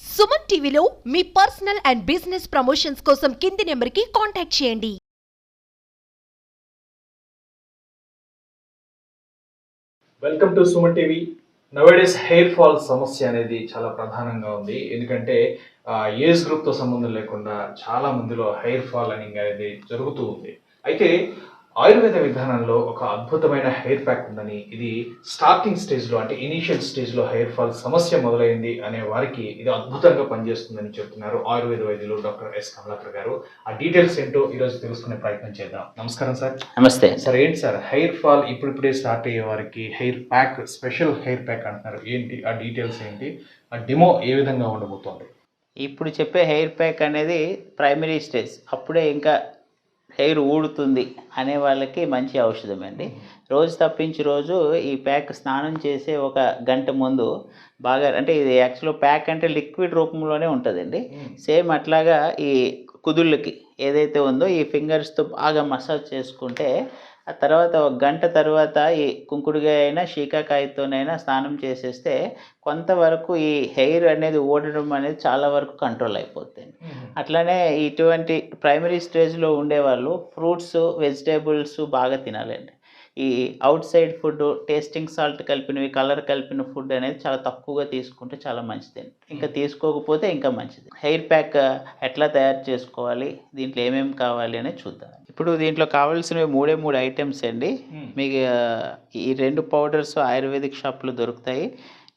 సుమన్ టీవీలో మీ personal and business promotions కోసం కింది నెంబర్కి కాంటాక్ట్ చేయండి. Welcome to Suman TV. Nowadays hair fall సమస్య అనేది చాలా ప్రధానంగా ఉంది. ఎందుకంటే ఏజ్ గ్రూప్తో సంబంధం లేకుండా చాలా మందిలో హెయిర్ ఫాల్ అని అనేది జరుగుతూ ఉంది. అయితే ఆయుర్వేద విధానంలో ఒక అద్భుతమైన హెయిర్ ప్యాక్ ఉందని ఇది స్టార్టింగ్ స్టేజ్లో అంటే ఇనీషియల్ స్టేజ్లో హెయిర్ ఫాల్ సమస్య మొదలైంది అనే వారికి ఇది అద్భుతంగా పనిచేస్తుందని చెప్తున్నారు ఆయుర్వేద వైద్యులు డాక్టర్ ఎస్ కమలాకర్ గారు. ఆ డీటెయిల్స్ ఏంటో ఈరోజు తెలుసుకునే ప్రయత్నం చేద్దాం. నమస్కారం సార్. నమస్తే. సార్ ఏంటి సార్? హెయిర్ ఫాల్ ఇప్పుడిప్పుడే స్టార్ట్ అయ్యే వారికి hair pack special hair pack అంటున్నారు. ఏంటి? ఆ డీటెయిల్స్ ఏంటి? ఆ డిమో ఏ విధంగా ఉండబోతోంది? ఇప్పుడు చెప్పే హెయిర్ ప్యాక్ అనేది ప్రైమరీ స్టేజ్ అప్పుడే ఇంకా హెయిర్ ఊడుతుంది అనే వాళ్ళకి మంచి ఔషధం అండి. రోజు తప్పించి రోజు ఈ ప్యాక్ స్నానం చేసే ఒక గంట ముందు బాగా అంటే ఇది యాక్చువల్గా ప్యాక్ అంటే లిక్విడ్ రూపంలోనే ఉంటుందండి. సేమ్ అట్లాగా ఈ కుదుళ్ళకి ఏదైతే ఉందో ఈ ఫింగర్స్తో బాగా మసాజ్ చేసుకుంటే ఆ తర్వాత ఒక గంట తర్వాత ఈ కుంకుడుగా అయినా శీకాకాయతోనైనా స్నానం చేసేస్తే కొంతవరకు ఈ హెయిర్ అనేది ఓడడం అనేది చాలా వరకు కంట్రోల్ అయిపోతుంది అట్లానే ఇటువంటి ప్రైమరీ స్టేజ్లో ఉండేవాళ్ళు ఫ్రూట్స్ వెజిటేబుల్స్ బాగా తినాలండి. ఈ outside food tasting salt కలిపినవి కలర్ కలిపిన ఫుడ్ అనేది చాలా తక్కువగా తీసుకుంటే చాలా మంచిదండి. ఇంకా తీసుకోకపోతే ఇంకా మంచిది. హెయిర్ ప్యాక్ ఎట్లా తయారు చేసుకోవాలి దీంట్లో ఏమేమి కావాలి అనేది చూద్దాం ఇప్పుడు దీంట్లో కావాల్సినవి మూడే మూడు ఐటమ్స్ అండి. మీకు ఆ, ఈ రెండు పౌడర్స్ ఆయుర్వేదిక్ షాప్లో దొరుకుతాయి.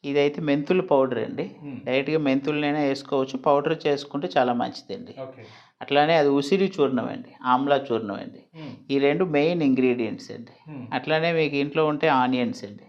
ఇదైతే మెంతుల పౌడర్ అండి. డైరెక్ట్గా మెంతులనైనా వేసుకోవచ్చు. పౌడర్ చేసుకుంటే చాలా మంచిదండి. అట్లానే అది ఉసిరి చూర్ణం అండి. ఆమ్లా చూర్ణం అండి. ఈ రెండు మెయిన్ ఇంగ్రీడియంట్స్ అండి. అట్లానే మీకు ఇంట్లో ఉంటే ఆనియన్స్ అండి.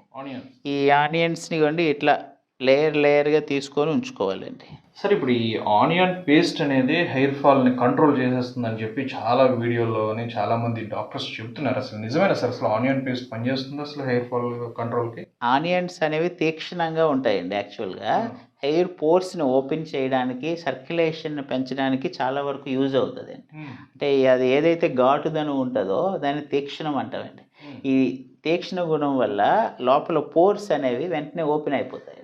ఈ ఆనియన్స్ని కొండి ఇట్లా లేయర్ లేయర్గా తీసుకొని ఉంచుకోవాలండి. సార్ ఇప్పుడు ఈ ఆనియన్ పేస్ట్ అనేది హెయిర్ ఫాల్ని కంట్రోల్ చేసేస్తుందని చెప్పి చాలా వీడియోలోని చాలా మంది డాక్టర్స్ చెప్తున్నారు అసలు నిజమేనా సార్? అసలు ఆనియన్ పేస్ట్ పనిచేస్తుంది అసలు హెయిర్ ఫాల్ కంట్రోల్కి ఆనియన్స్ అనేవి తీక్షణంగా ఉంటాయండి యాక్చువల్గా. హెయిర్ పోర్స్ని ఓపెన్ చేయడానికి సర్క్యులేషన్ పెంచడానికి చాలా వరకు యూజ్ అవుతుంది అంటే అది ఏదైతే ఘాటుదనం ఉంటుందో దాన్ని తీక్షణం అంటామండి. ఈ తీక్షణ గుణం వల్ల లోపల పోర్స్ అనేవి వెంటనే ఓపెన్ అయిపోతాయి.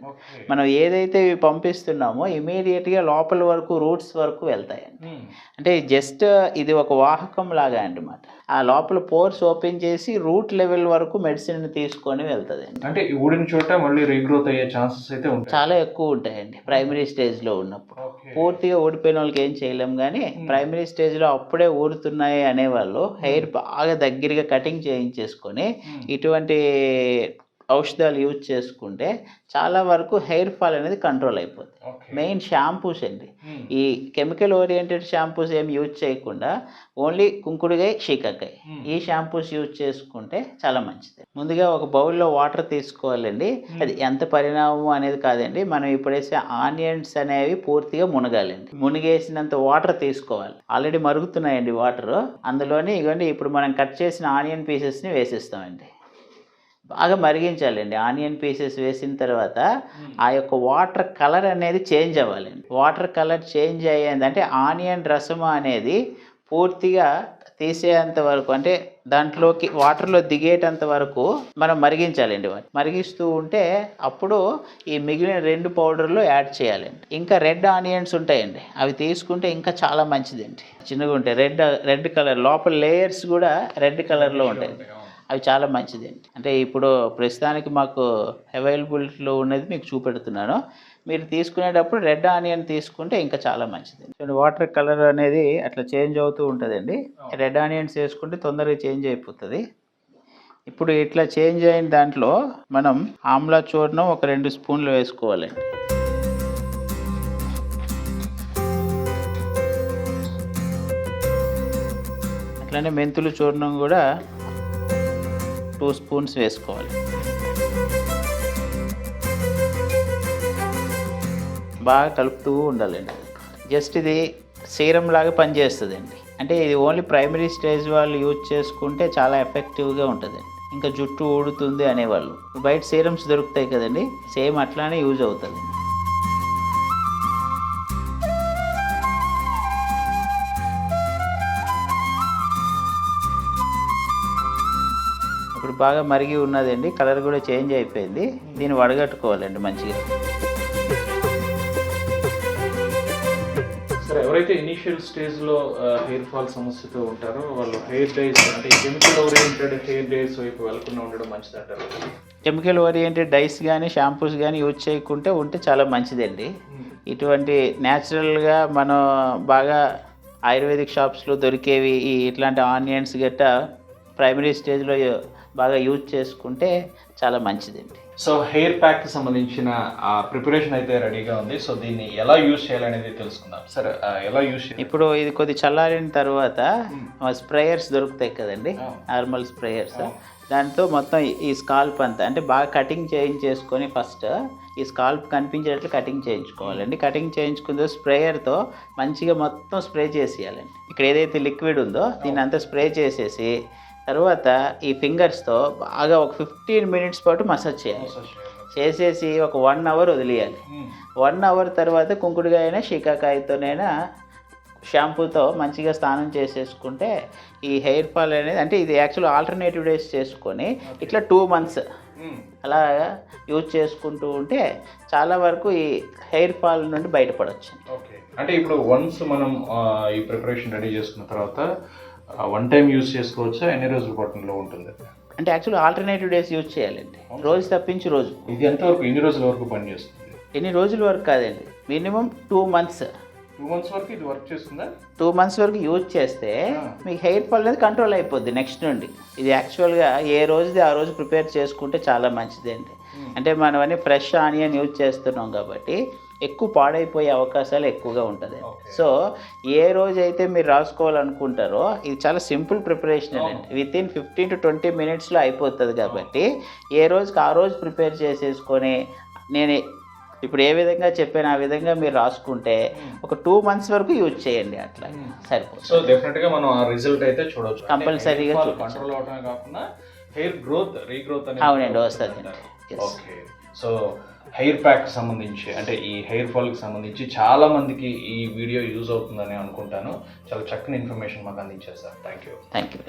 మనం ఏదైతే ఇవి పంపిస్తున్నామో ఇమీడియట్గా లోపల వరకు రూట్స్ వరకు వెళ్తాయండి. అంటే జస్ట్ ఇది ఒక వాహకం లాగా అన్నమాట. ఆ లోపల పోర్స్ ఓపెన్ చేసి రూట్ లెవెల్ వరకు మెడిసిన్ తీసుకొని వెళ్తుందండి. అంటే ఊడిన చోట మళ్ళీ రీగ్రోత్ అయ్యే ఛాన్సెస్ అయితే ఉంటాయి. చాలా ఎక్కువ ఉంటాయండి ప్రైమరీ స్టేజ్లో ఉన్నప్పుడు. పూర్తిగా ఊడిపోయిన వాళ్ళకి ఏం చేయలేం కానీ ప్రైమరీ స్టేజ్లో అప్పుడే ఊడుతున్నాయి అనేవాళ్ళు హెయిర్ బాగా దగ్గరగా కటింగ్ చేయించేసుకొని ఇటువంటి ఔషధాలు యూజ్ చేసుకుంటే చాలా వరకు హెయిర్ ఫాల్ అనేది కంట్రోల్ అయిపోతుంది. మెయిన్ షాంపూస్ అండి. ఈ కెమికల్ ఓరియంటెడ్ షాంపూస్ ఏం యూజ్ చేయకుండా ఓన్లీ కుంకుడుగాయ షీకాకాయ. ఈ షాంపూస్ యూజ్ చేసుకుంటే చాలా మంచిది. ముందుగా ఒక బౌల్లో వాటర్ తీసుకోవాలండి. అది ఎంత పరిణామం అనేది కాదండి. మనం ఇప్పుడు వేసే ఆనియన్స్ అనేవి పూర్తిగా మునగాలండి. మునిగేసినంత వాటర్ తీసుకోవాలి. ఆల్రెడీ మరుగుతున్నాయండి వాటర్. అందులోని ఇగోండి ఇప్పుడు మనం కట్ చేసిన ఆనియన్ పీసెస్ని వేసేస్తామండి. బాగా మరిగించాలండి. ఆనియన్ పీసెస్ వేసిన తర్వాత ఆ యొక్క వాటర్ కలర్ అనేది చేంజ్ అవ్వాలండి. వాటర్ కలర్ చేంజ్ అయ్యేది అంటే ఆనియన్ రసము అనేది పూర్తిగా తీసేంత వరకు అంటే దాంట్లోకి వాటర్లో దిగేటంత వరకు మనం మరిగించాలండి మరిగిస్తూ ఉంటే అప్పుడు ఈ మిగిలిన రెండు పౌడర్లు యాడ్ చేయాలండి. ఇంకా రెడ్ ఆనియన్స్ ఉంటాయండి. అవి తీసుకుంటే ఇంకా చాలా మంచిదండి. చిన్నగా ఉంటాయి రెడ్ రెడ్ కలర్ లోపల లేయర్స్ కూడా రెడ్ కలర్లో ఉంటాయి. అవి చాలా మంచిదండి. అంటే ఇప్పుడు ప్రస్తుతానికి మాకు అవైలబిలిటీలో ఉన్నది మీకు చూపెడుతున్నాను. మీరు తీసుకునేటప్పుడు రెడ్ ఆనియన్ తీసుకుంటే ఇంకా చాలా మంచిది. చూడండి వాటర్ కలర్ అనేది అట్లా చేంజ్ అవుతూ ఉంటుందండి. రెడ్ ఆనియన్స్ వేసుకుంటే తొందరగా చేంజ్ అయిపోతుంది. ఇప్పుడు ఇట్లా చేంజ్ అయిన దాంట్లో మనం ఆమ్లా చూర్ణం ఒక రెండు స్పూన్లు వేసుకోవాలండి. అట్లనే మెంతులు చూర్ణం కూడా టూ స్పూన్స్ వేసుకోవాలి. బాగా కలుపుతూ ఉండాలండి. జస్ట్ ఇది సీరం లాగా పనిచేస్తుందండి. అంటే ఇది ఓన్లీ ప్రైమరీ స్టేజ్ వాళ్ళు యూజ్ చేసుకుంటే చాలా ఎఫెక్టివ్గా ఉంటుందండి. ఇంకా జుట్టు ఊడుతుంది అనేవాళ్ళు. బయట సీరమ్స్ దొరుకుతాయి కదండి సేమ్ అట్లానే యూజ్ అవుతుంది. బాగా మరిగి ఉన్నదండి కలర్ కూడా చేంజ్ అయిపోయింది. దీన్ని వడగట్టుకోవాలండి మంచిగా. ఎవరైతే ఇనిషియల్ స్టేజ్లో హెయిర్ ఫాల్ సమస్యతో ఉంటారో వాళ్ళు హెయిర్ డైస్ అంటే కెమికల్ ఓరియంటెడ్ హెయిర్ డైస్ వైపు వెళ్ళకుండా ఉండడం మంచిది అంటారు. కెమికల్ ఓరియంటెడ్ డైస్ కానీ షాంపూస్ కానీ యూజ్ చేయకుంటే ఉంటే చాలా మంచిదండి. ఇటువంటి న్యాచురల్గా మనం బాగా ఆయుర్వేదిక్ షాప్స్లో దొరికేవి ఈ ఇట్లాంటి ఆనియన్స్ గట్టా ప్రైమరీ స్టేజ్లో బాగా యూజ్ చేసుకుంటే చాలా మంచిదండి. సో హెయిర్ ప్యాక్కి సంబంధించిన ప్రిపరేషన్ అయితే రెడీగా ఉంది. సో దీన్ని ఎలా యూజ్ చేయాలనేది తెలుసుకుందాం. సరే ఎలా యూజ్ ఇప్పుడు ఇది కొద్ది చల్లారిన తర్వాత స్ప్రేయర్స్ దొరుకుతాయి కదండి. Normal sprayers. దాంతో మొత్తం ఈ- స్కాల్ప్ అంతా అంటే బాగా కటింగ్ చేయించేసుకొని ఫస్ట్ ఈ స్కాల్ప్ కనిపించేటట్లు కటింగ్ చేయించుకోవాలండి. కటింగ్ చేయించుకున్న స్ప్రేయర్తో మంచిగా మొత్తం స్ప్రే చేసేయాలండి. ఇక్కడ ఏదైతే లిక్విడ్ ఉందో దీన్ని అంతా స్ప్రే చేసేసి తర్వాత ఈ ఫింగర్స్తో బాగా ఒక ఫిఫ్టీన్ మినిట్స్ పాటు మసాజ్ చేయాలి. చేసేసి ఒక వన్ అవర్ వదిలేయాలి. వన్ అవర్ తర్వాత కుంకుడుగాయైనా షికాకాయతోనైనా షాంపూతో మంచిగా స్నానం చేసేసుకుంటే ఈ హెయిర్ ఫాల్ అనేది అంటే ఇది యాక్చువల్ ఆల్టర్నేటివ్ డేస్ చేసుకొని ఇట్లా టూ మంత్స్ అలా యూజ్ చేసుకుంటూ ఉంటే చాలా వరకు ఈ హెయిర్ ఫాల్ నుండి బయటపడవచ్చు ఓకే. అంటే ఇప్పుడు వన్స్ మనం ఈ ప్రిపరేషన్ రెడీ చేసుకున్న తర్వాత వన్ టైం యూజ్ చేసుకోవచ్చా? ఎన్ని రోజుల పాటు ఉంటుంది. అంటే యాక్చువల్ ఆల్టర్నేటివ్ డేస్ యూజ్ చేయాలండి. రోజు తప్పించి రోజు. ఇది ఎంతవరకు ఎన్ని రోజుల వరకు పనిచేస్తుంది ఎన్ని రోజుల వరకు కాదండి. Minimum two months two months వరకు ఇది వర్క్ చేస్తుందా? టూ మంత్స్ వరకు యూజ్ చేస్తే. మీకు హెయిర్ ఫాల్ అనేది కంట్రోల్ అయిపోద్ది నెక్స్ట్ నుండి. ఇది యాక్చువల్గా ఏ రోజుది ఆ రోజు ప్రిపేర్ చేసుకుంటే చాలా మంచిదండి. అంటే మనం అన్ని ఫ్రెష్ ఆనియన్ యూజ్ చేస్తున్నాం కాబట్టి ఎక్కువ పాడైపోయే అవకాశాలు ఎక్కువగా ఉంటుంది. సో ఏ రోజు అయితే మీరు రాసుకోవాలనుకుంటారో ఇది చాలా సింపుల్ ప్రిపరేషన్ అండి. Within fifteen to twenty మినిట్స్లో అయిపోతుంది కాబట్టి ఏ రోజుకి ఆ రోజు ప్రిపేర్ చేసేసుకొని నేను ఇప్పుడు ఏ విధంగా చెప్పాను ఆ విధంగా మీరు రాసుకుంటే ఒక టూ మంత్స్ వరకు యూజ్ చేయండి అట్లా. సరిపోతుంది. సో డెఫినెట్గా మనం ఆ రిజల్ట్ అయితే చూడొచ్చు. Compulsory గా చూడొచ్చు. కంట్రోల్ అవడమే కాకుండా హెయిర్ గ్రోత్ రీగ్రోత్ అవునండి, వస్తది. ఓకే సో హెయిర్ ప్యాక్ సంబంధించి అంటే ఈ హెయిర్ ఫాల్కి సంబంధించి చాలా మందికి ఈ వీడియో యూజ్ అవుతుందని అనుకుంటాను. చాలా చక్కని ఇన్ఫర్మేషన్ మాకు అందించారు sir. Thank you thank you